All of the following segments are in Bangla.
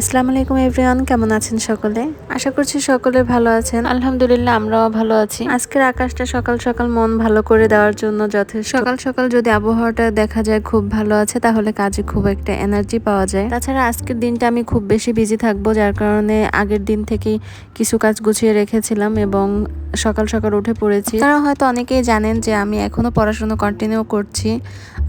আসসালামু আলাইকুম এভরিওয়ান কেমন আছেন সকলে? আশা করছি সকলে ভালো আছেন। আলহামদুলিল্লাহ আমরাও ভালো আছি। আজকের আকাশটা সকাল সকাল মন ভালো করে দেওয়ার জন্য যথেষ্ট। সকাল সকাল যদি আবহাওয়াটা দেখা যায় খুব ভালো আছে তাহলে কাজে খুব একটা এনার্জি পাওয়া যায়। তাছাড়া আজকের দিনটা আমি খুব বেশি বিজি থাকব যার কারণে আগের দিন থেকেই কিছু কাজ গুছিয়ে রেখেছিলাম এবং সকাল সকাল উঠে পড়েছি। তারা হয়তো অনেকেই জানেন যে আমি এখনও পড়াশোনা কন্টিনিউ করছি।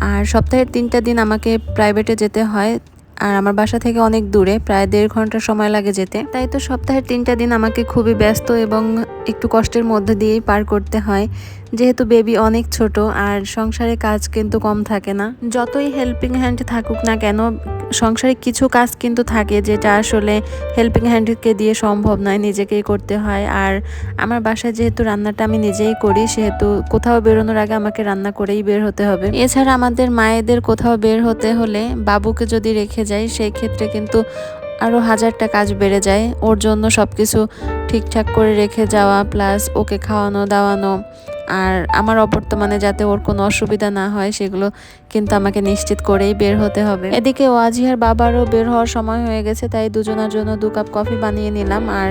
আর সপ্তাহের তিনটা দিন আমাকে প্রাইভেটে যেতে হয়। আর আমার বাসা থেকে অনেক দূরে, প্রায় দেড় ঘণ্টা সময় লাগে যেতে। তাই তো সপ্তাহের তিনটা দিন আমাকে খুবই ব্যস্ত এবং একটু কষ্টের মধ্যে দিয়েই পার করতে হয়। যেহেতু বেবি অনেক ছোট, আর সংসারে কাজ কিন্তু কম থাকে না। যতই হেল্পিং হ্যান্ড থাকুক না কেন, সংসারে কিছু কাজ কিন্তু থাকে যেটা আসলে হেল্পিং হ্যান্ডকে দিয়ে সম্ভব নয় নিজেকেই করতে হয়। আর আমার বাসায় যেহেতু রান্নাটা আমি নিজেই করি, সেহেতু কোথাও বেরোনোর আগে আমাকে রান্না করেই বের হতে হবে। এছাড়া আমাদের মায়েদের কোথাও বের হতে হলে বাবুকে যদি রেখে যাই, সেই ক্ষেত্রে কিন্তু আরও হাজারটা কাজ বেড়ে যায়। ওর জন্য সব কিছু ঠিকঠাক করে রেখে যাওয়া প্লাস ওকে খাওয়ানো, দাওয়ানো। আর আমার অবর্তমানে যাতে ওর কোনো অসুবিধা না হয়, সেগুলো কিন্তু আমাকে নিশ্চিত করেই বের হতে হবে। এদিকে ওয়াজিহার বাবারও বের হওয়ার সময় হয়ে গেছে, তাই দুজনের জন্য দু কাপ কফি বানিয়ে নিলাম। আর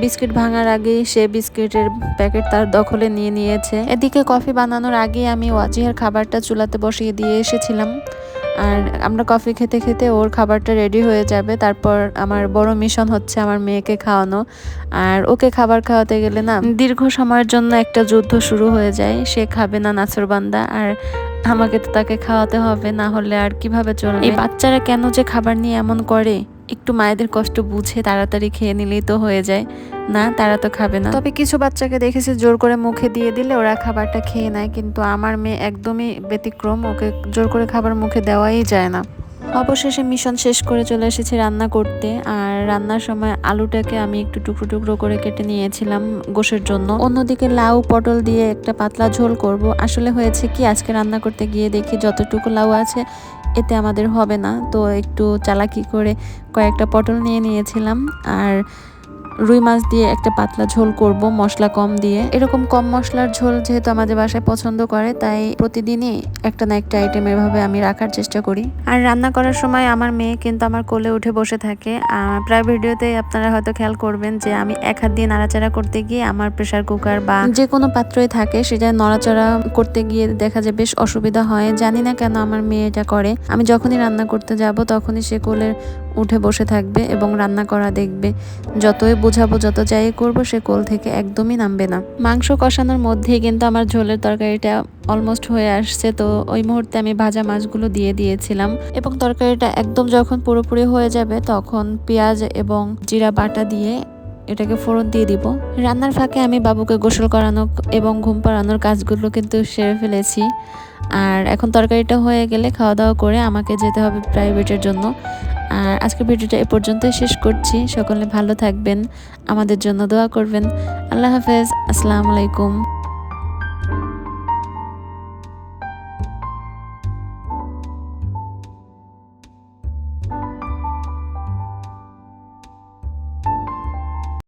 বিস্কিট ভাঙার আগেই সে বিস্কিটের প্যাকেট তার দখলে নিয়ে নিয়েছে। এদিকে কফি বানানোর আগেই আমি ওয়াজিহার খাবারটা চুলাতে বসিয়ে দিয়ে এসেছিলাম। আর আমরা কফি খেতে খেতে ওর খাবারটা রেডি হয়ে যাবে। তারপর আমার বড় মিশন হচ্ছে আমার মেয়েকে খাওয়ানো। আর ওকে খাবার খাওয়াতে গেলে না দীর্ঘ সময়ের জন্য একটা যুদ্ধ শুরু হয়ে যায়। সে খাবে না নাচরবান্দা আর আমাকে তো তাকে খাওয়াতে হবে, না হলে আর কীভাবে চলবে? এই বাচ্চারা কেন যে খাবার নিয়ে এমন করে? একটু মায়েদের কষ্ট বুঝে তাড়াতাড়ি খেয়ে নিলেই তো হয়ে যায়। না, তারা তো খাবে না। তবে কিছু বাচ্চাকে দেখেছি জোর করে মুখে দিয়ে দিলে ওরা খাবারটা খেয়ে নেয়, কিন্তু আমার মেয়ে একদমই ব্যতিক্রম, ওকে জোর করে খাবার মুখে দেওয়াই যায় না। অবশেষে মিশন শেষ করে চলে এসেছি রান্না করতে, আর রান্নার সময় আলুটাকে আমি একটু টুকরো টুকরো করে কেটে নিয়েছিলাম গোশের জন্য। অন্যদিকে লাউ পটল দিয়ে একটা পাতলা ঝোল করব। আসলে হয়েছে কি, আজকে রান্না করতে গিয়ে দেখি যতটুকু লাউ আছে এতে আমাদের হবে না। তো একটু চালাকি করে কয়েকটা পটল নিয়ে নিয়েছিলাম। আর রুই মাছ দিয়ে একটা পাতলা ঝোল করব মশলা কম দিয়ে। এরকম কম মশলার ঝোল যেহেতু আমাদের বাসায় পছন্দ করে তাই প্রতিদিনই একটা না একটা আইটেম এভাবে আমি রাখার চেষ্টা করি। আর রান্না করার সময় আমার মেয়ে কিন্তু আমার কোলে উঠে বসে থাকে। প্রায় ভিডিওতে আপনারা হয়তো খেয়াল করবেন যে আমি এক হাত দিয়ে নাড়াচাড়া করতে গিয়ে আমার প্রেশার কুকার বা যে কোনো পাত্রই থাকে সেটা নড়াচড়া করতে গিয়ে দেখা যায় বেশ অসুবিধা হয়। জানি না কেন আমার মেয়ে এটা করে। আমি যখনই রান্না করতে যাব তখনই সে কোলের উঠে বসে থাকবে এবং রান্না করা দেখবে। যতই বোঝাবো, যত যাই করব, সে কোল থেকে একদমই নামবে না। মাংস কষানোর মধ্যেই কিন্তু আমার ঝোলের তরকারিটা অলমোস্ট হয়ে আসছে। তো ওই মুহূর্তে আমি ভাজা মাছগুলো দিয়ে দিয়েছিলাম এবং তরকারিটা একদম যখন পুরোপুরি হয়ে যাবে, তখন পেঁয়াজ এবং জিরা বাটা দিয়ে এটাকে ফোড়ন দিয়ে দিব। রান্নার ফাঁকে আমি বাবুকে গোসল করানো এবং ঘুম পাড়ানোর কাজগুলো কিন্তু সেরে ফেলেছি। আর এখন তরকারিটা হয়ে গেলে খাওয়া দাওয়া করে আমাকে যেতে হবে প্রাইভেটের জন্য। আর আজকের ভিডিওটা এ পর্যন্তই শেষ করছি। সকলে ভালো থাকবেন। আমাদের জন্য দোয়া করবেন। আল্লাহ হাফেজ। আসসালামু আলাইকুম।